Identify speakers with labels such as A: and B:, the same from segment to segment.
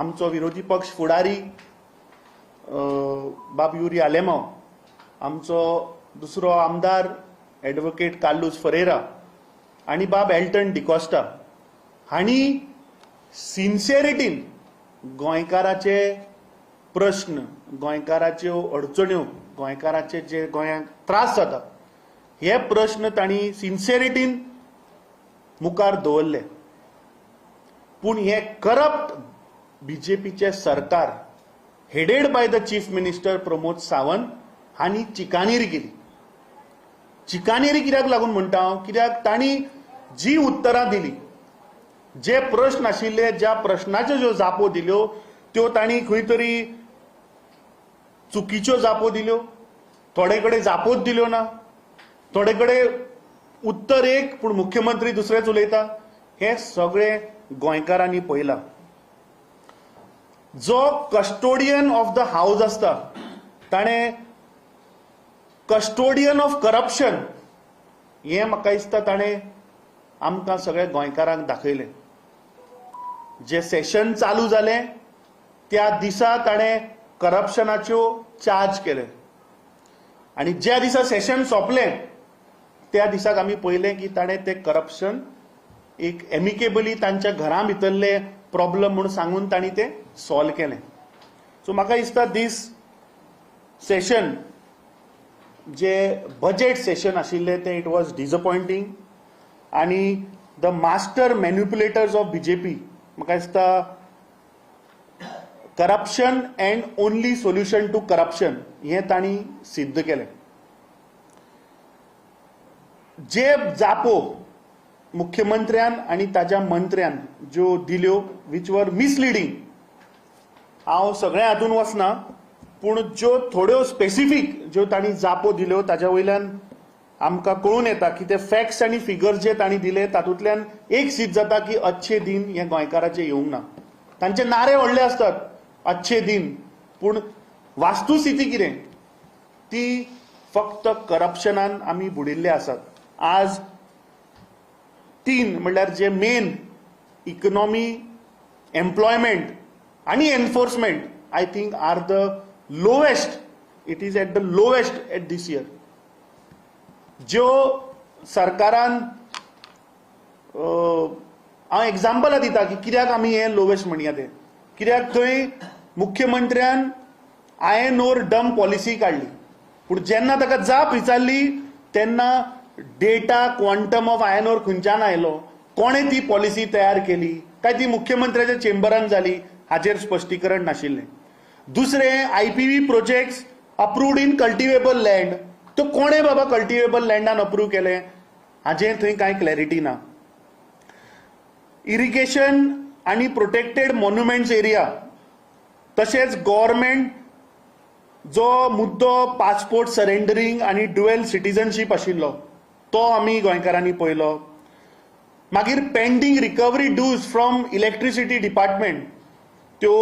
A: आमचो विरोधी पक्ष फुडारी बाब युरी आलेमांव आमचो दुसरो आमदार ॲडव्होकेट कार्लूस फरेरा आणि बाब एल्टन डिकॉस्टा हांणी सिन्सियरिटीन गोंयकाराचे प्रश्न गोंयकाराच्यो अडचण्यो गोंयकाराचे जे गोंयांक त्रास जाता हे प्रश्न तांणी सिन्सियरिटीन मुखार दवरले. पूण हे करप्ट बीजेपीचे सरकार headed by the chief minister Pramod Sawant हांणी चिकानेरी केली चिकानेरी कित्याक लागून म्हणटा हांव? कित्याक? तांणी जी उत्तरां दिली जे प्रश्न आशिल्ले ज्या प्रश्नाच्यो ज्यो जापो दिल्यो त्यो तांणी खंय तरी चुकीच्यो जापो दिल्यो. थोडे कडेन जापोच दिल्यो ना. थोडे कडेन उत्तर एक पूण मुख्यमंत्री दुसरेच उलयता. हे सगळे गोंयकारांनी पळयलां. जो कस्टोडियन ऑफ द हाऊस आसता ताणें कस्टोडियन ऑफ करप्शन हें म्हाका दिसता ताणें आमकां सगळ्या गोंयकारांक दाखयलें. जे सेशन चालू जालें त्या दिसा ताणें करप्शनाच्यो चार्ज केले. आनी ज्या दिसा सेशन सोंपलें त्या दिसाक आमी पळयलें की ताणें तें करप्शन एक एमिकेबली तांच्या घरा भितरले प्रॉब्लम म्हणून सांगून तांणी तें सॉल्व केलें. सो म्हाका दिसता दीस सेशन जे बजेट सेशन आशिल्लें तें इट वॉज डिसअपॉयंटींग आनी the master manipulators of BJP म्हाका दिसता corruption and only solution to corruption हें तांणी सिद्ध केलें. जे जापो मुख्यमंत्र्यान आनी ताज्या मंत्र्यान ज्यो दिल्यो वीच वर मिसलिडींग हांव सगळ्या हातून वचना पूण ज्यो थोड्यो स्पेसिफीक ज्यो तांणी जापो दिल्यो ताज्या वयल्यान आमकां कळून येता की ते फॅक्ट्स आनी फिगर्स जे तांणी दिले तातूंतल्यान एक सिद्ध जाता की अच्छे दिन हे गोंयकाराचे येवंक ना. तांचे नारे व्हडले आसतात अच्छे दिन. पूण वास्तुस्थिती कितें? ती फक्त करप्शनान आमी बुडिल्ले आसात. आज तीन म्हणल्यार जे मेन इकॉनॉमी एम्प्लॉयमेंट आनी enforcement I think are the lowest it is at the lowest at this year ज्यो सरकारान हांव एग्जाम्पलां दिता की कित्याक आमी हें लोवेस्ट म्हणया तें. कित्याक थंय मुख्यमंत्र्यान आय एन ओर डम पॉलिसी काडली पूण जेन्ना ताका जाप विचारली तेन्ना data quantum of iron ore खंयच्यान आयलो. कोणें ती पॉलिसी तयार केली? काय ती मुख्यमंत्र्याच्या चेंबरान जाली हाचेर स्पश्टीकरण नाशिल्लें. दुसरें I P V projects approved in cultivable land तो कोणें बाबा कल्टिवेबल लँडान अप्रूव केलें? हाचेर थंय कांय क्लॅरिटी ना. इरिगेशन आनी प्रोटेक्टेड मॉन्युमेंट्स एरिया तशेंच गव्हर्मेंट जो मुद्दो पासपोर्ट सरेंडरींग आनी ड्युएल सिटीजनशीप आशिल्लो तो आमी गोंयकारांनी पळयलो. मागीर pending recovery dues from electricity department त्यो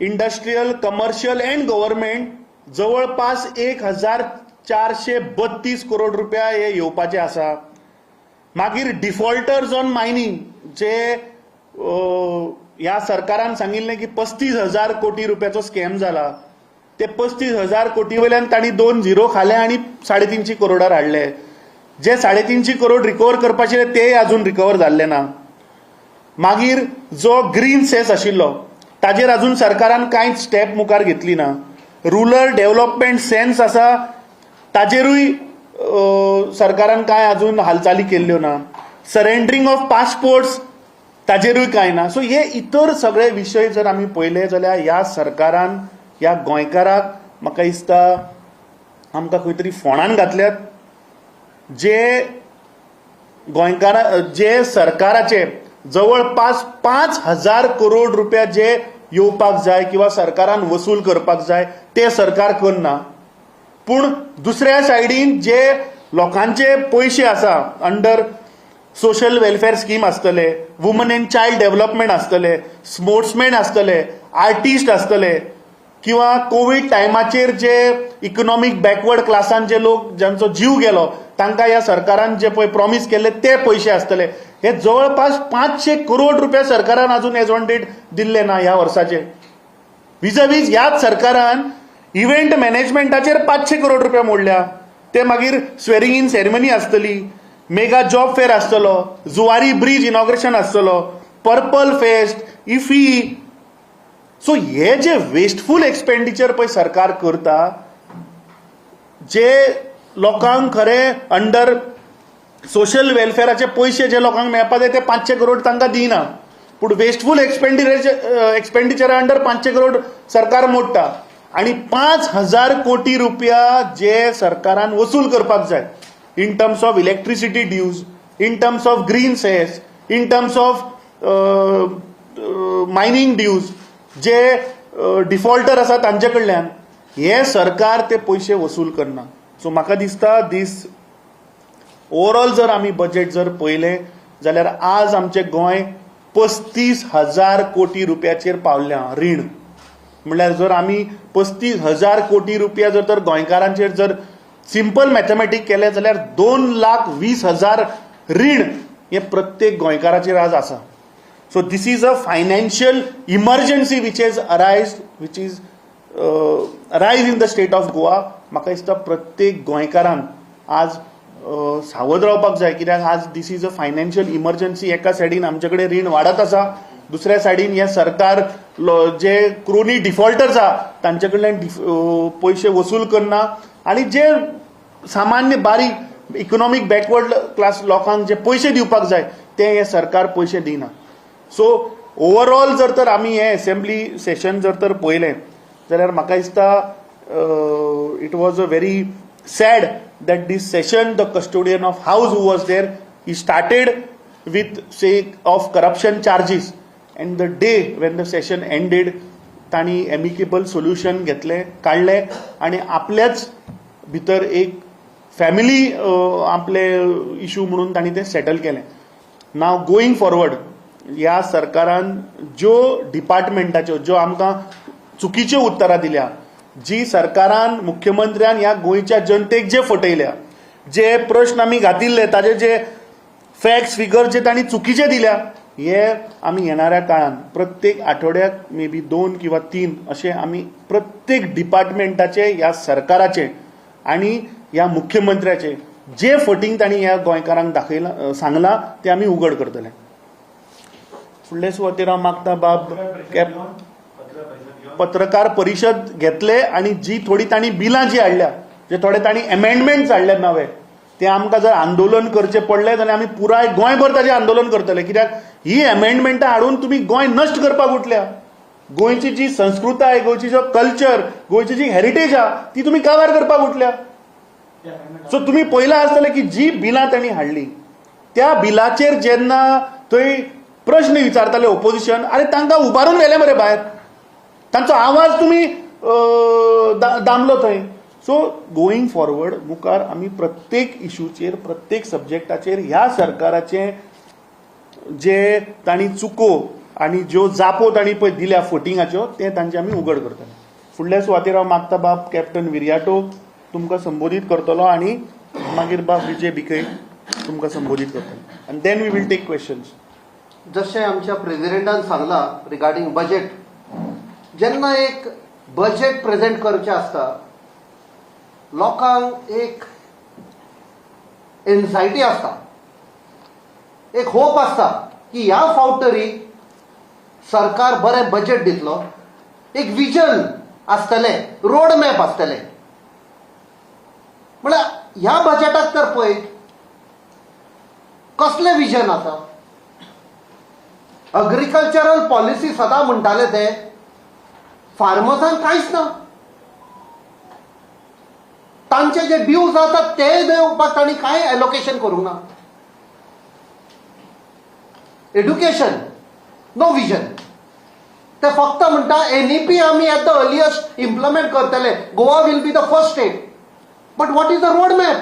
A: इंडस्ट्रियल कमर्शियल अँड गव्हर्मेंट जवळपास एक हजार चारशे बत्तीस करोड रुपया हे येवपाचे आसा. मागीर डिफॉल्टर्स ऑन मायनींग जे ह्या सरकारान सांगिल्लें की पस्तीस हजार कोटी रुपयाचो स्कॅम जाला ते पस्तीस हजार कोटी वयल्यान तांणी दोन झिरो खाले आनी साडे तिनशी करोडार हाडले. जे साडे तिनशी करोड रिकवर करपाचे तेय आजून रिकवर जाल्ले ना. मागीर जो ग्रीन सेस आशिल्लो ताजेर अजून सरकारान कांयच स्टेप मुखार घेतली ना. रुरल डेव्हलपमेंट सेन्स आसा ताजेरूय सरकारान कांय अजून हालचाली केल्ल्यो ना. सरेंडरिंग ऑफ पासपोर्ट्स ताजेरूय कांय ना. सो हे इतर सगळे विशय जर आमी पळयले जाल्यार ह्या सरकारान ह्या गोंयकाराक म्हाका दिसता आमकां खंय तरी फोंडान घातल्यात. जे गोंयकारा जे सरकाराचे जवळपास पांच हजार करोड रुपया जे येवपाक जाय किंवा सरकारान वसूल करपाक जाय ते सरकार करना पूण दुसऱ्या सायडीन जे लोकांचे पयशे आसा अंडर सोशल वेलफेअर स्कीम आसतले वुमन एंड चायल्ड डेव्हलपमेंट आसतले स्पोर्ट्समॅन आसतले आर्टिस्ट आसतले किंवा कोविड टायमाचेर जे इकॉनॉमीक बॅकवर्ड क्लासान जे लोक ज्यांचो जीव गेलो तांकां ह्या सरकारान जे पळय प्रॉमीस केल्ले ते पयशे आसतले हे जवळपास पांचशे करोड रुपया सरकारान अजून एजॉन्टेड दिल्ले ना ह्या वर्साचे विजवीज ह्याच सरकारान इव्हेंट मॅनेजमेंटाचेर पांचशे करोड रुपया मोडल्या. ते मागीर स्वेरिंग इन सेरेमनी आसतली मेगा जॉब फेअर आसतलो जुवारी ब्रिज इनॉग्रेशन आसतलो पर्पल फेस्ट इफी सो हे जे वेस्टफूल एक्सपेंडिचर पळय सरकार करता जे लोकांक खरे अंडर सोशल वेलफेअराचे पयशे जे लोकांक मेळपा जाय ते पांचशे करोड तांकां दिना. पूण वेस्टफूल एक्सपेंडिचर एक्सपेंडिचरा अंडर पांचशे करोड सरकार मोडटा. आनी पांच हजार कोटी रुपया जे सरकारान वसूल करपाक जाय. In terms of electricity dues in terms of green cess in terms of mining dues जे डिफॉल्टर आसा तांचे कडल्यान हे सरकार ते पयशे वसूल करना सो म्हाका दिसता दीस ओवरऑल जर आमी बजेट जर पळयलें जाल्यार आज आमचें गोंय पस्तीस हजार कोटी रुपयाचेर पावल्या रीण. म्हणल्यार जर आमी पस्तीस हजार कोटी रुपया जर तर गोंयकारांचेर जर सिंपल मॅथमॅटीक केलें जाल्यार दोन लाख वीस हजार रीण हे प्रत्येक गोंयकाराचेर आज आसा. So this is a emergency emergency has arised, which which is uh, arise in the state of Goa म्हाका दिसता प्रत्येक गोंयकारान आज सावध रावपाक जाय. कित्याक आज this is a financial emergency एका सायडीन आमचे कडेन रीण वाडत आसा दुसऱ्या सायडीन हे सरकार जे क्रोनी डिफॉल्टर्स आहा तांचे कडल्यान डिफ- पयशे वसूल करना आनी जे सामान्य बारीक इकॉनॉमीक बॅकवर्ड क्लास लोकांक जे पयशे दिवपाक जाय ते हे सरकार पयशे दिना. सो ओवरऑल जर तर आमी हे असेंब्ली सेशन जर तर पळयलें जाल्यार म्हाका दिसता it was a very sad that this session the custodian of house who was there he started with sake of corruption charges. And the day when the session ended तांणी amicable solution घेतलें काडलें आनी आपल्याच भितर एक family आपले issue म्हणून तांणी तें सेटल केलें. नाव गोईंग फॉरवर्ड ह्या सरकारान ज्यो डिपार्टमेंटाच्यो ज्यो आमकां चुकीच्यो उतरां दिल्या जी सरकारान मुख्यमंत्र्यान ह्या गोंयच्या जनतेक जे फटयल्या जे प्रश्न आमी घातिल्ले ताजे जे फॅक्ट्स फिगर जे तांणी चुकीचे दिल्या हे आमी येणाऱ्या काळान प्रत्येक आठवड्याक मे बी दोन किंवा तीन अशे आमी प्रत्येक डिपार्टमेंटाचे ह्या सरकाराचे आनी ह्या मुख्यमंत्र्याचे जे फटींग तांणी ह्या गोंयकारांक दाखयला सांगला ते आमी उघड करतले. फुडले सुवातेराव मागता बाब कॅप पत्रकार परिशद घेतले आणि जी थोडी ताणी बिलां जी हाडल्या जे थोडे ताणी एमेंडमेंट्स हाडले नवे ते आमकां जर आंदोलन करचें पडलें जाल्यार आमी पुराय गोंयभर ताचें आंदोलन करतले. कित्याक? ही एमेंडमेंटां हाडून तुमी गोंय नश्ट करपाक उठल्या. गोंयची जी संस्कृताय गोंयची जो कल्चर गोंयची जी हेरिटेज आहा ती तुमी काबार करपाक उठल्या. सो तुमी पयला आसतले की जी बिलां तांणी हाडली त्या बिलाचेर जेन्ना थंय प्रश्न विचारताले ओपोजिशन आणि तांकां उबारून व्हेले मरे भायर तांचो आवाज तुमी दा- दामलो थंय सो गोईंग फॉरवर्ड मुखार आमी प्रत्येक इशूचेर प्रत्येक सब्जेक्टाचेर ह्या सरकाराचे जे तांणी चुको आनी ज्यो जापो तांणी पळय दिल्या फटिंगाच्यो ते तांचे आमी उघड करतले फुडल्या सुवातेर हांव मागता बाब कॅप्टन विरियाटो तुमकां संबोधीत करतलो आनी मागीर बाब विजय बिकय तुमकां संबोधीत करतलो आनी then we will take questions
B: जशें आमच्या प्रेसिडेंटान सांगलां रिगार्डींग बजेट जेन्ना एक बजेट प्रेझेंट करचें आसता लोकांक एक एन्झायटी आसता. एक होप आसता की ह्या फावट तरी सरकार बरें बजेट दितलो. एक विजन आसतलें रोड मॅप आसतलें. म्हळ्यार ह्या बजेटाक तर पळय कसलें विजन आसा? अग्रिकल्चरल पॉलिसी सदां म्हणटाले ते फार्मर्सांक कांयच ना. तांचे जे ड्यूज आसात ते देवपाक तांणी कांय एलोकेशन करूंक ना? एड्युकेशन नो विजन ते फक्त म्हणटा एनईपी आमी एट द अर्लियस्ट इम्प्लिमेंट करतले. Goa will be the first state but what is the road map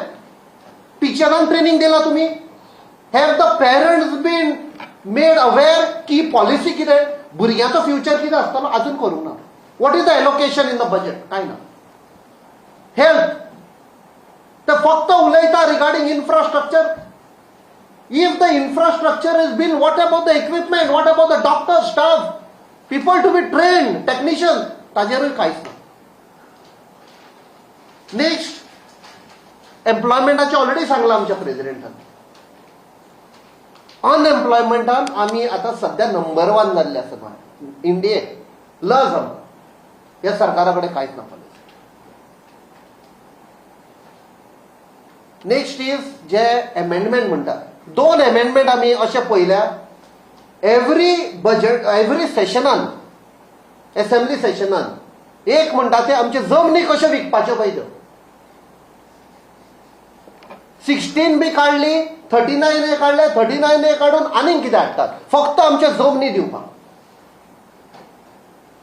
B: टिचरांक training दिला तुम्ही. Have the parents been made aware की पॉलिसी कितें भुरग्यांचो फ्युचर कितें आसतलो अजून करूंक ना. What is the allocation in the budget कांय ना. हेल्थ ते फक्त उलयता regarding infrastructure if the infrastructure is been what about the equipment what about the doctor staff people to be train technician ताजेरूय कांयच ना नेक्स्ट एम्प्लॉयमेंटाचे ऑलरेडी सांगला आमच्या प्रेसिडेंटान अनएम्प्लॉयमेंटान आमी आतां सध्या नंबर वन जाल्ले आसा गोंयांत इंडियेक लज आम ह्या सरकारा कडेन कांयच ना नेक्स्ट इज जे एमेंडमेंट म्हणटात दोन एमेंडमेंट आमी अशें पळयल्या एव्हरी बजेट एव्हरी सेशनान असेंब्ली सेशनान एक म्हणटा ते आमचे जमनी कश्यो विकपाच्यो पळय त्यो सिक्स्टीन बी काढली थर्टी नाईन ए काढले थर्टी नाईन ए काढून आनीक कितें हाडटात फक्त आमचे जमनी दिवपाक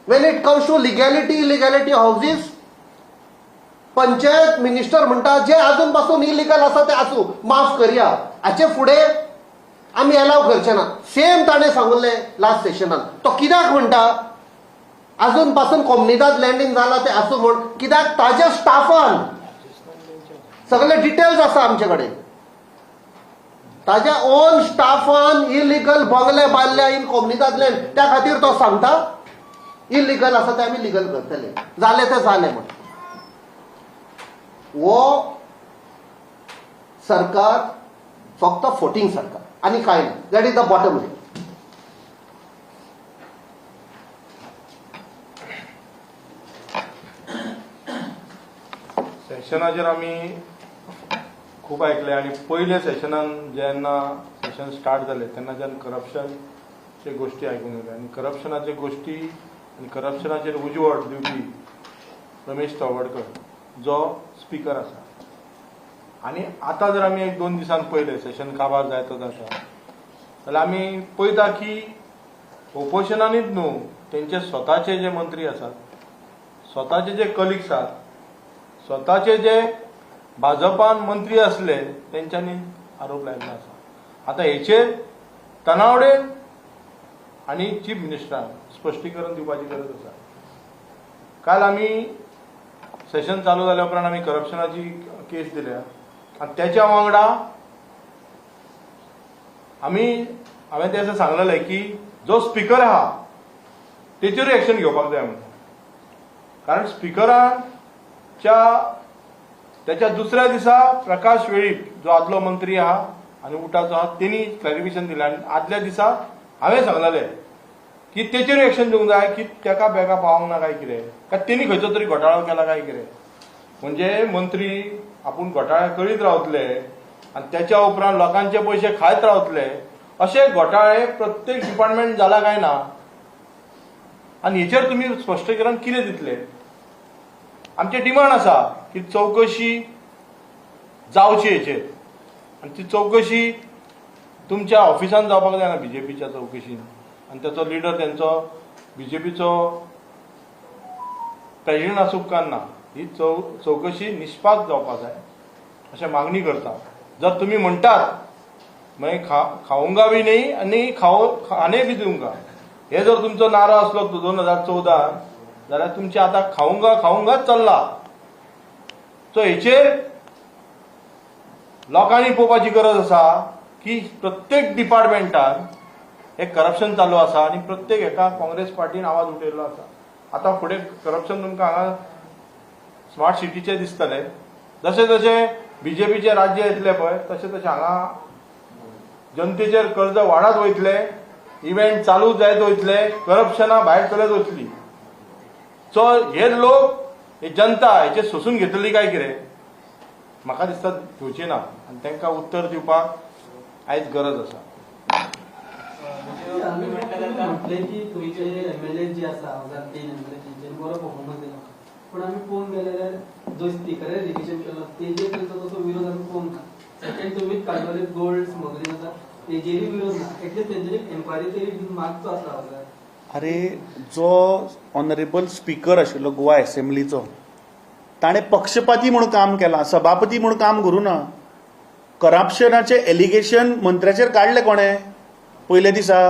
B: when it comes to legality illegality houses panchayat minister म्हणटा जे अजून पासून इलिगल आसा ते आसूं माफ करया. हाचे फुडें आमी एलाव करचे ना. सेम ताणें सांगले लास्ट सेशनान तो कित्याक म्हणटा अजून पासून कोमनिदाद लँडींग जाला ते आसूं म्हण कित्याक ताज्या स्टाफान सगळे डिटेल्स आसा आमचे कडेन ताज्या ओन स्टाफान इलिगल बंगले बांदल्या इन कोमनिदाद त्या खातीर तो सांगता इलिगल आसा ते आमी लिगल करतले. जाले ते जाले म्हण वो सरकार फक्त फोटींग सरकार. आनी कांय ना that is the bottom line
C: सेशनाचेर आमी खूब ऐकले आनी पयले सेशनान जेन्ना सेशन स्टार्ट जालें तेन्नाच्यान करप्शनचे गोश्टी आयकून येयले आनी करप्शनाचे गोश्टी आनी करप्शनाचेर उजवड दिवपी रमेश तवडकर जो स्पीकर आसा आनी आतां जर आमी एक दोन दिसान पयले सेशन काबार जायतो जाता जाल्यार आमी पळयता की ओपोजिशनानीच न्हू तेंचे स्वताचे जे मंत्री आसात स्वताचे जे कलिग्स आसात स्वताचे जे भाजपान मंत्री असले तेंच्यांनी आरोप लायिल्लो आसा आतां हेचेर तनावडेन आनी चीफ मिनिस्टरान स्पश्टीकरण दिवपाची गरज आसा काल आमी सेशन चालू जाल्या उपरांत आमी करप्शनाची केस दिल्या. आनी त्याच्या वांगडा आमी हांवें ते सांगलेलें की जो स्पीकर आहा तेचेरूय एक्शन घेवपाक जाय म्हणून कारण स्पीकराच्या त्याच्या दुसऱ्या दिसा प्रकाश वेळीप जो आदलो मंत्री आहा आनी उटाचो आहा तेणी क्लॅरिफिकेशन दिलें. आनी आदल्या दिसा हांवें सांगलेलें की तेचेर एक्शन घेवंक जाय की तेका बेगा पावोंक ना काय कितें. काय तेणी खंयचो तरी घोटाळो केला काय कितें. म्हणजे मंत्री आपूण घोटाळे करीत रावतले आनी त्याच्या उपरांत लोकांचे पयशे खायत रावतले. असे घोटाळे प्रत्येक डिपार्टमेंट जाला काय ना? आनी हेचेर तुमी स्पश्टीकरण कितें दितले? आमचे डिमांड आसा. ती चवकशी जावची हेचेर आनी ती चवकशी तुमच्या ऑफिसान जावपाक जायना बीजेपीच्या चौकशीन. आनी ताचो लिडर तेंचो बीजेपीचो प्रेजिडेंट आसूं उपकारना ही चव चवकशी निश्पाक जावपाक जाय अशें मागणी करता. जर तुमी म्हणटात मागीर खा खाऊंगा बी न्ही आनी खाऊ खाणे बी दिवंगा हे जर तुमचो नारो आसलो दोन हजार चौदा जाल्यार तुमचे आतां खाऊंगा खाऊंगाच चल्ला. सो हेचेर लोकांनी पळोवपाची गरज आसा की प्रत्येक डिपार्टमेंटान हे करप्शन चालू आसा आनी प्रत्येक हेका काँग्रेस पार्टीन आवाज उठयल्लो आसा आतां फुडें करप्शन तुमकां हांगा स्मार्ट सिटीचे दिसतले. जशें जशें बीजेपीचे राज्य येतले पळय तशें तशें हांगा जनतेचेर कर्ज वाडत वयतले इव्हेंट चालू जायत वयतले करप्शनां भायर चलत वतली सो हे लोक हे जनता हेचे सोसून घेतली काय कितें म्हाका दिसता घेवची ना. आनी तांकां उत्तर दिवपाक आयज गरज आसा म्हणजे
D: आम्ही म्हटले की तुमचे एमएलए आसा हजार बरो पण आम्ही पळोवन गेल्यार जो स्पिकरान रिविजन केलो तेजेर तेंचो तसो विरोध आमी पळोवंक ना सेकंड तुमीच काडलेले गोल्ड स्मगलिंग आसा तेजेरूय विरोध ना एटलीस्ट तेंच्यानी एन्क्वायरी तरी मागचो आसा आरे
A: अरे जो ऑनरेबल स्पीकर आशिल्लो गोवा असेंब्लीचो ताणें पक्षपाती म्हूण काम केलां सभापती म्हूण काम करूं ना. करप्शनाचें एलिगेशन मंत्र्याचेर काडलें कोणें? पयले दिसा.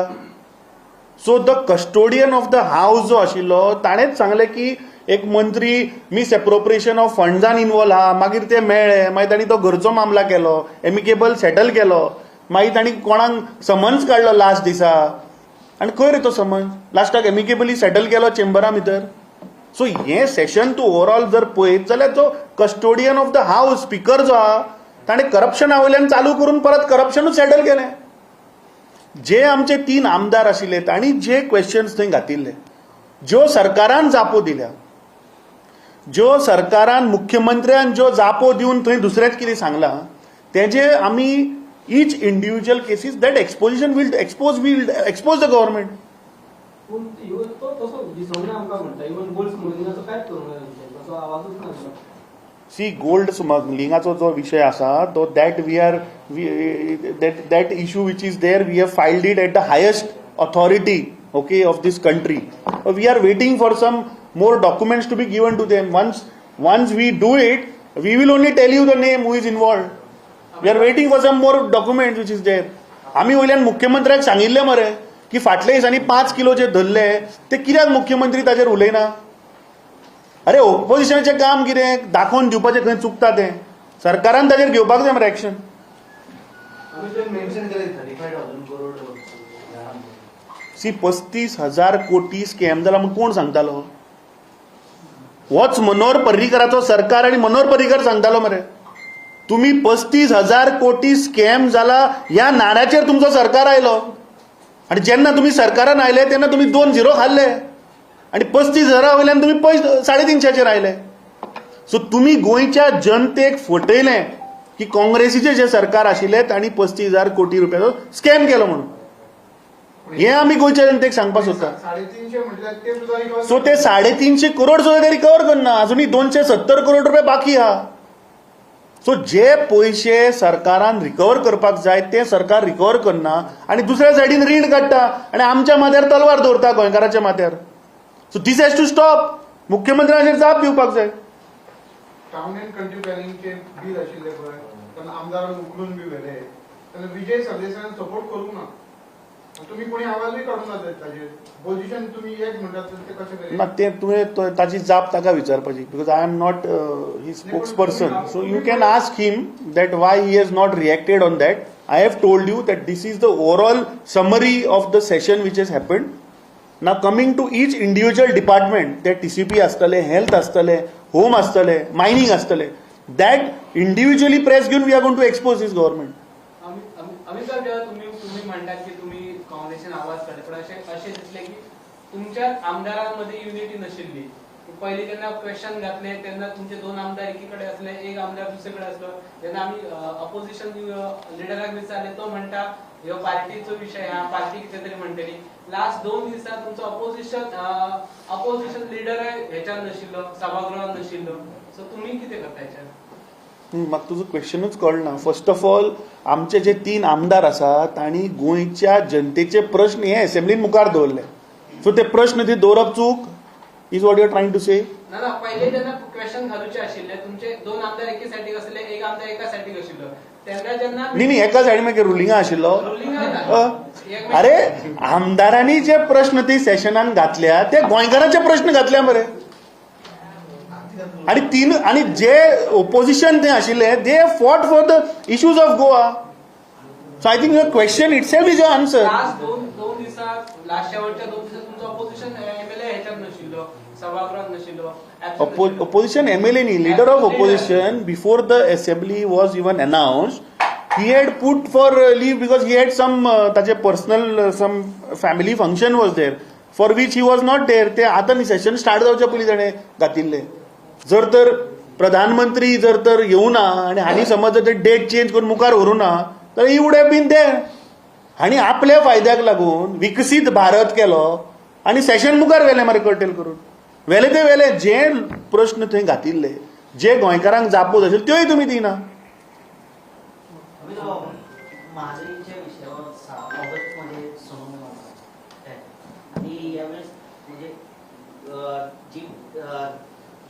A: So the custodian of the house जो आशिल्लो ताणेंच सांगलें की एक मंत्री मिस एप्रोप्रिएशन ऑफ फंड्सान इन्वॉल्व आहा मागीर ते मेळ्ळे मागीर तांणी तो घरचो मामला केलो. एमिकेबल सेटल केलो. मागीर तांणी कोणाक समन्स काडलो लास्ट दिसा. आनी खंय रे तो समज लास्टाक एमिकेबली सेटल केलो चेंबरा भितर सो हें सेशन तूं ओवरऑल जर पळयत जाल्यार जो custodian of the house speaker जो. आहा ताणें करप्शना वयल्यान चालू करून परत करप्शनूच सेटल केलें जे आमचे तीन आमदार आशिल्ले तांणी जे क्वेश्चन्स थंय घातिल्ले ज्यो सरकारान जापो दिल्या ज्यो सरकारान मुख्यमंत्र्यान ज्यो जापो दिवन थंय दुसरेंच कितें सांगलां तेजे आमी
D: म्हणटा इवन गोल्ड स्मुगलिंगाचो कांयच करूंक ना तेंच्यानी. तसो आवाजूच ना दिलो.
A: सी गोल्ड स्मगलिंगाचो जो विशय आसा तो that we are that that issue which is there we have filed it at the highest authority okay of this country we are waiting for some more documents to be given to them once once we do it we will only tell you the name who is involved we are waiting for some more document which is there आमी वयल्यान मुख्यमंत्र्याक सांगिल्लें मरे की फाटल्या दिसांनी पांच kilo जे धरले ते कित्याक मुख्यमंत्री ताजेर उलयना? अरे ओपोजिशनाचें काम कितें? दाखोवन दिवपाचें खंय चुकता तें? सरकारान ताजेर घेवपाक जाय मरे एक्शन
E: आम्ही
A: सी पस्तीस हजार कोटी स्कॅम जाला म्हूण कोण सांगतालो? होच मनोहर पर्रीकराचो सरकार आनी मनोहर पर्रीकर सांगतालो मरे. तुमी पस्तीस हजार कोटी स्कॅम जाला ह्या नाण्याचेर तुमचो सरकार आयलो. आनी जेन्ना तुमी सरकारान आयले तेन्ना तुमी दोन झिरो खाल्ले आनी पस्तीस हजारा वयल्यान तुमी पयस साडे तिनशाचेर आयले. सो तुमी गोंयच्या जनतेक फटयलें की काँग्रेसीचें जे सरकार आशिल्लें तांणी पस्तीस हजार कोटी रुपयाचो स्कॅम केलो म्हणून. हें आमी गोंयच्या जनतेक सांगपाक सोदता. सो ते साडेतीनशे करोड सुद्धा ते रिकवर करना. अजुनूय दोनशे सत्तर करोड रुपया बाकी आहा सो जे पयशे सरकारान रिकवर करपाक जाय ते सरकार रिकवर करना आनी दुसऱ्या सायडीन रीण काडटा आनी आमच्या माथ्यार तलवार दवरता गोंयकाराच्या माथ्यार. So this has to stop मुख्यमंत्र्यांचेर जाप दिवपाक जाय.
E: टाउन कंट्री प्लॅनिंगचे बील आशिल्ले पळय आमदारान उखलून बी व्हेले. विजय सरदेसायान सपोर्ट करूंक ना. तुम्ही कोणी ना ताजेर पोझिशन तुम्ही एक म्हणटात तर ते कशें
A: ना
E: करेल
A: ते तुवें तो- ताची जाप ताका विचारपाची because I am not he spokesperson so you can ask him that why he has not reacted on that I have told you that this is the overall summary of the session which has happened ना coming to each individual department ते TCP आसतले health आसतले home आसतले mining आसतले that individually press घेवन we are gone to expose this government
F: Amit Amit- Amit Saheb जेव्हा तुम्ही तुम्ही म्हणतात की तुम्ही काँग्रेसने आवाज काढले पण असे असे दिसले की तुमच्या आमदारांमध्ये युनिटी नशिल्ली पहिले त्यांना क्वेश्चन घातले त्यांना तुमचे दोन आमदार एकीकडे असले एक आमदार दुसरीकडे असलो जेन्ना आम्ही अपोजिशन लिडराक विचारले तो म्हणता ह्यो पार्टीचो विषय हा पार्टी कितें तरी म्हणटली लास्ट दोन दिसात तुमचो अपोजिशन अपोजिशन लिडर ह्याच्यात नशिल्लो सभागृहात नशिल्लो. सो तुम्ही कितें करता ह्याच्यात
A: म्हाका तुजो क्वेश्चनूच कळना फर्स्ट ऑफ ऑल आमचे जे तीन आमदार आसात तांणी गोंयच्या जनतेचे प्रश्न हे असेंब्लीन मुखार दवरले सो ते प्रश्न ते दवरप चूक is what you're trying to say
F: ना ना पहिले क्वेश्चन घालूचे आशिल्ले. तुमचे दोन आमदार एके सायडीक आसले एक आमदार एका सायडीक आशिल्लो
A: न्ही न्ही एका सायडीन मागीर रुलिंगा आशिल्लो. अरे आमदारांनी जे प्रश्न ते सेशनान घातल्या ते गोंयकारांचे प्रश्न घातल्या मरे. आणि तीन आणि जे ओपोजिशन थंय आशिल्ले they fought for the issues of Goa so I think your question it's एव्ह is your answer opposition M L A नी leader of opposition before the assembly was even announce he had put for leave because he had some ताचे personal some family function was there for which he was not there ते आता session start जावचे पयली ताणें घातिल्ले जर तर प्रधानमंत्री जर तर येवना आनी हांणी समज जर ते डेट चेंज करून मुखार व्हरूं ना जाल्यार he would have been there हांणी आपल्या फायद्याक लागून विकसीत भारत केलो आनी सेशन मुखार व्हेलें मरे कर्टेल करून. वेले ते वेले जे प्रश्न थंय घातिल्ले जे गोंयकारांक जापो आशिल्ले त्योय तुमी दिना.
G: हो, हो.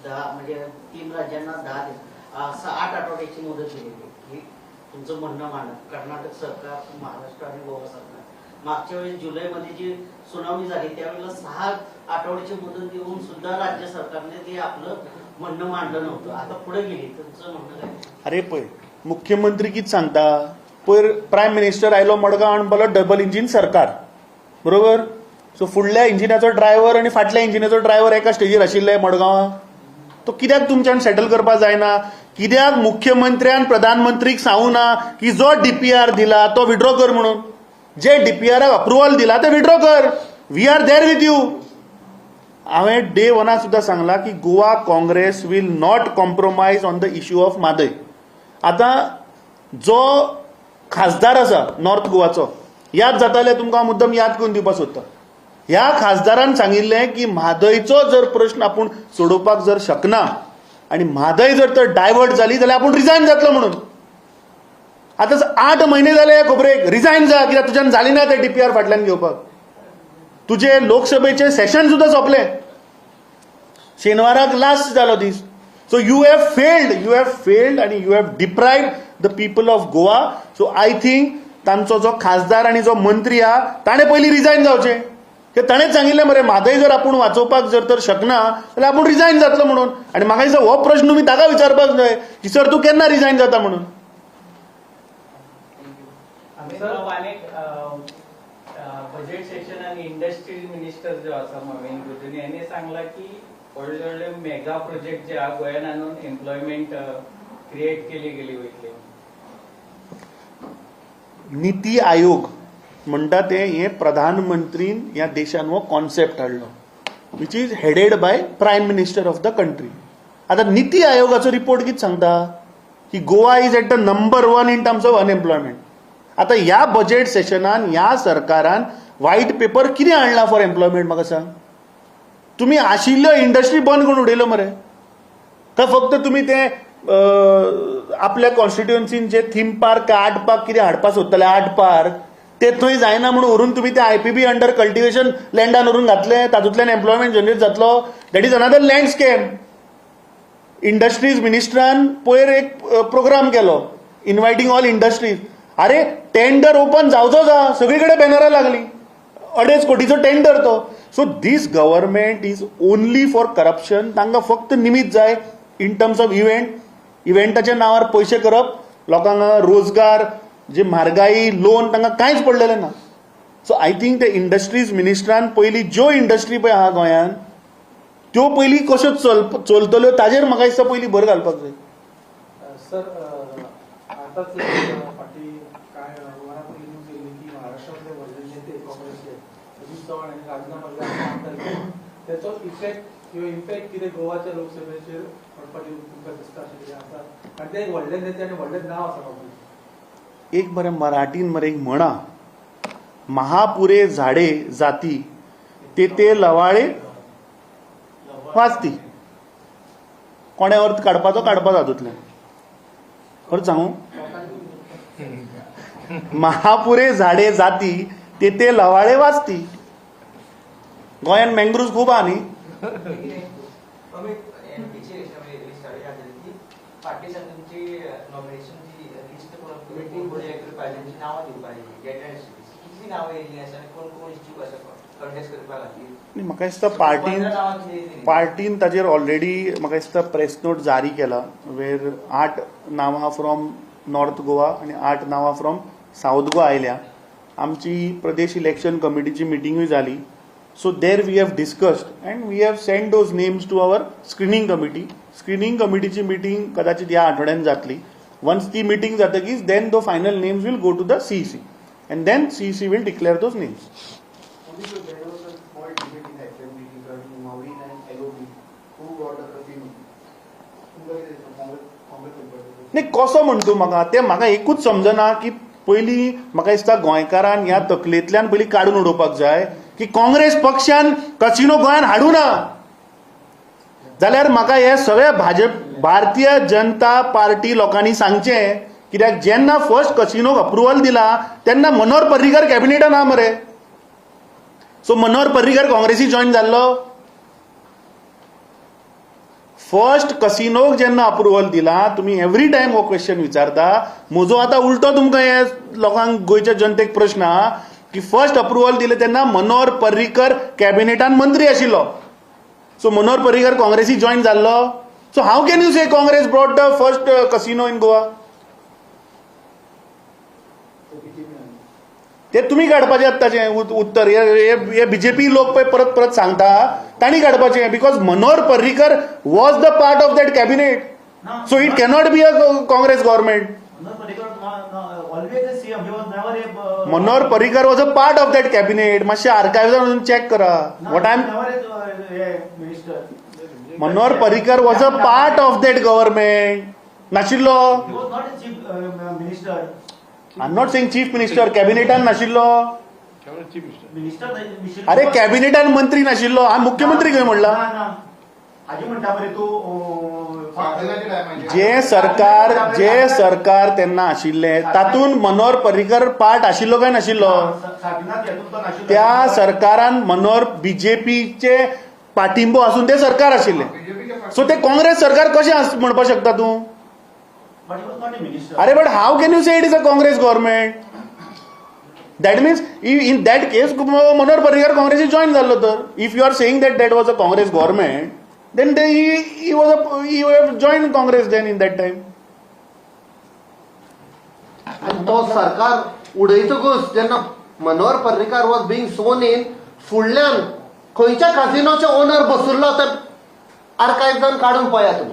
G: दहा म्हणजे तीन राज्यांना दहा दिवस असं आठ आठवड्याची मुदत दिलेली आहे की तुमचं म्हणणं मांडा. कर्नाटक सरकार महाराष्ट्र आणि गोवा सरकार. मागच्या वेळेस जुलैमध्ये जी सुनावणी झाली त्यावेळेला सहा आठवड्याची मुदत देऊन सुद्धा राज्य सरकारने ते आपलं म्हणणं मांडलं नव्हतं. आता पुढे गेली तुमचं म्हणणं काय?
A: अरे पळय मुख्यमंत्री किती सांगता? पयर प्रायम मिनिस्टर आयलो मडगांव आणि बोलो डबल इंजिन सरकार. बरोबर? सो फुडल्या इंजिनाचो ड्रायव्हर आणि फाटल्या इंजिनाचो ड्रायव्हर एका स्टेजीर आशिल्ले मडगांवां. तो कित्याक तुमच्यान सेटल करपाक जायना? कित्याक मुख्यमंत्र्यान प्रधानमंत्रीक सांगू ना की जो डीपीआर दिला तो विड्रॉ कर म्हणून? जे डीपीआराक अप्रुव्हल दिला ते विड्रॉ कर. We are there with you हांवें डे वनाक सुद्दां सांगलां की Goa Congress will not compromise on the issue of Mhadei आतां जो खासदार आसा नॉर्थ गोवाचो याद जातालें तुमकां हांव मुद्दम याद करून दिवपाक सोदतां. ह्या खासदारान सांगिल्लें की म्हादयचो जर प्रश्न आपूण सोडोवपाक जर शकना आनी म्हादय जर तर डायवर्ट जाली जाल्यार आपूण रिजायन जातलो म्हणून. आतां आठ म्हयने जाले खबरेक रिजायन जा कित्याक तुज्यान जाली ना ते डीपीआर फाटल्यान घेवपाक. तुजे लोकसभेचे सेशन सुद्दां सोंपलें. शेनवाराक लास्ट जालो दीस. So you have failed you have failed आनी you have deprived the people of Goa so I think तांचो जो खासदार आनी जो मंत्री आहा ताणें पयलीं रिजायन जावचें. ते ताणेंच सांगिल्लें मरे म्हादय जर आपूण वाचोवपाक जर तर शकना जाल्यार आपूण रिजायन जातलो म्हणून. आनी म्हाका दिसता हो प्रश्न तुमी ताका विचारपाक जाय की सर तूं केन्ना रिजायन जाता म्हणून?
H: बजेट सेशन आणि इंडस्ट्री मिनिस्टर जो आसा मवीन गुजनी यांनी सांगला की व्हडले व्हडले मेगा प्रोजेक्ट जे हा गोंयान आणून एम्प्लॉयमेंट क्रिएट केली गेली वयतली
A: निती आयोग म्हणटा ते हे प्रधानमंत्रीन ह्या देशान हो कॉन्सेप्ट हाडलो which is headed by prime minister of the country आतां निती आयोगाचो रिपोर्ट कितें सांगता? की Goa is at the number one in terms of unemployment आतां ह्या बजेट सेशनान ह्या सरकारान व्हाईट पेपर कितें हाडला फॉर एम्प्लॉयमेंट म्हाका सांग? तुमी आशिल्ल्यो इंडस्ट्री बंद करून उडयलो मरे. काय फक्त तुमी ते आपल्या कॉन्स्टिट्युएन्सीन जे थीम पार्क आर्ट पार्क कितें हाडपाक सोदताले आर्ट पार्क ते थंय जायना म्हणून व्हरून तुमी ते आयपीबी अंडर कल्टिवेशन लँडान व्हरून घातले तातूंतल्यान एम्प्लॉयमेंट जनरेट जातलो. That is another land scam industries मिनिस्टरान पयर एक प्रोग्राम केलो. इनवायटींग ऑल इंडस्ट्रीज अरे टेंडर ओपन जावचो जा सगळी कडेन बॅनरां लागली. अडेज कोटीचो टेंडर तो. So this government is only for corruption तांकां फक्त निमित जाय. इन टर्म्स ऑफ इव्हेंट इव्हेंटाच्या नांवार पयशे करप. लोकांक रोजगार जे म्हारगाई लोन तांकां कांयच पडलेलें ना सो आय थिंक ते इंडस्ट्रीज मिनिस्टरान पयलीं ज्यो इंडस्ट्री पळय आहा गोंयांत त्यो पयलीं कश्यो चल चलतल्यो ताजेर म्हाका दिसता पयलीं भर घालपाक जाय.
D: सर फाटी पयलीं न्यूज येयली की व्हडले नेते काँग्रेसचे चव्हाण राजीनामा इफेक्ट किंवा इम्पॅक्ट कितें गोवाच्या लोकसभेचेर पडपाची तुमकां दिसता अशें कितें आसा आनी ते एक व्हडले नेते आनी व्हडलें नांव आसा काँग्रेस
A: एक बरें मराठीन मरे एक म्हणा. महापुरे झाडे जाती ते ते लवाळे वाचती. कोण्या अर्थ काडपाचो काडपा हातूंतल्यान खरें सांगू? महापुरे झाडे जाती ते ते लवाळे वाचती. गोंयान मँग्रुव्ज खूब आहा न्ही
I: पार्टी संघांची नॉमिनेशनची लिस्ट करून मीटिंग करपाक पाहिजे नांवां दिवपाक पाहिजे कितली नांवां येयल्लीं आसा आनी कोण कोण इच्छूक आसा कंटेस्ट करपा खातीर
A: आनी म्हाका दिसता पार्टीन? पार्टीन ताजेर ऑलरेडी म्हाका दिसता प्रेस नोट जारी केला वेर आठ नांवां फ्रॉम नॉर्थ गोवा आनी आठ नांवां फ्रॉम सावथ गोवा आयल्या. आमची प्रदेश इलेक्शन कमिटीची मिटिंगूय जाली so there we have discussed and we have send those names to our screening committee screening कमिटीची मिटींग कदाचित ह्या आठवड्यान जातली. वन्स ती meeting जातकीच then those final names will go to the CEC and then CEC will declare those names
E: Only so there was a small debate in the regarding Maureen and LOB. Who got the casino? तुमकां कितें दिसता? काँग्रेस काँग्रेस करपाचें?
A: नाही कसो म्हणतो म्हाका ते म्हाका एकूच समजना की पयलीं म्हाका दिसता गोंयकारान ह्या तकलेंतल्यान पयलीं काडून उडोवपाक जाय की काँग्रेस पक्षान कसिनो गोंयान हाडूं ना जाल्यार म्हाका हे सगळे भाजप भारतीय जनता पार्टी लोकांनी सांगचें कित्याक जेन्ना फर्स्ट कसिनोक अप्रुवल दिला तेन्ना मनोहर पर्रीकर कॅबिनेटान ना मरे सो मनोहर पर्रीकर काँग्रेसी जॉईन जाल्लो फर्स्ट कसिनोक जेन्ना अप्रुवल दिला तुमी एवरी टायम हो क्वेश्चन विचारता. म्हजो आतां उलटो तुमकां हे लोकांक गोंयच्या जनतेक प्रश्न आहा की फर्स्ट अप्रुव्हल दिले तेन्ना मनोहर पर्रीकर कॅबिनेटान मंत्री आशिल्लो. सो मनोहर पर्रीकर काँग्रेसी जॉईन जाल्लो so how can you say Congress brought the first casino in Goa ते तुमी काडपाचें आत्ताचें उत- उत्तर. हे- बीजेपी लोक पळय परत परत सांगता. तांणी काडपाचें because Manohar Parrikar was the part of that cabinet so it cannot be a Congress government Manohar Parrikar was a part of that cabinet मातशें आर्कायव्जान चॅक करा. What I am Manohar Parrikar was a part of that government नाशिल्लो. I am not saying chief minister कॅबिनेटान नाशिल्लो. अरे कॅबिनेटान मंत्री नाशिल्लो. हांव मुख्यमंत्री खंय म्हणला? जे सरकार जे सरकार तेन्ना आशिल्ले तातूंत मनोहर पर्रीकर पार्ट आशिल्लो काय नाशिल्लो? त्या सरकारान मनोहर बीजेपीचे पाठिंबो आसून ते सरकार आशिल्ले सो ते काँग्रेस सरकार कशें आस- म्हणपाक शकता तूं? अरे but how can you say it is a Congress government that means in that case Manohar Parrikar काँग्रेसी जॉईन जाल्लो तर if you are saying that that was a Congress government then he was a he join Congress then in that time
B: आणि तो सरकार उडयतकूच जेन्ना Manohar Parrikar was being sworn in फुडल्यान खंयच्या कासिनोचे ओनर बसुल्लो तर आर्कायव्जान काडून पळया तुमी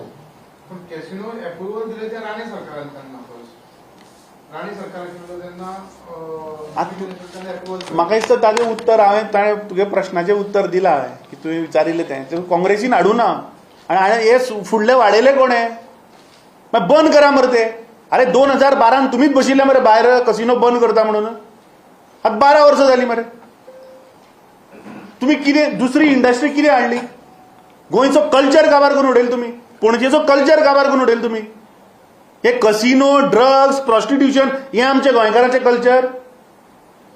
E: पण कॅसिनो अप्रुव्हल दिले ते राणे सरकारान त्यांना first. राणे सरकार आशिल्लो तेन्ना अं,
A: आत-
E: त्यांनी approval
A: म्हाका दिसता ताजें उत्तर हांवें ताणें तुगे प्रश्नाचें उत्तर दिलां की तुवें विचारिल्लें तें. तें काँग्रेसीन हाडूं ना. आनी हांवें हे सु- फुडले वाडयले कोणें मागीर बंद करा मरे ते. अरे दोन हजार बारान तुमीच बशिल्ले मरे भायर कसिनो बंद करता म्हणून. आतां बारा वर्सां जालीं मरे. तुम्ही कितें दुसरी इंडस्ट्री कितें हाडली गोंयचो कल्चर काबार करून उडयलो तुमी पणजेचो कल्चर काबार करून उडयलो तुमी हे कसिनो ड्रग्स प्रॉस्टिट्युशन हे आमचे गोंयकारांचें कल्चर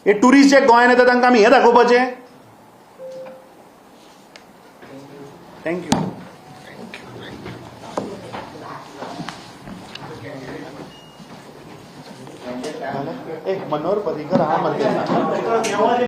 A: हे टुरिस्ट जे गोंयांत येता तांकां आमी हें दाखोवपाचें. थँक्यू एक मनोहर पर्रीकर हा मरे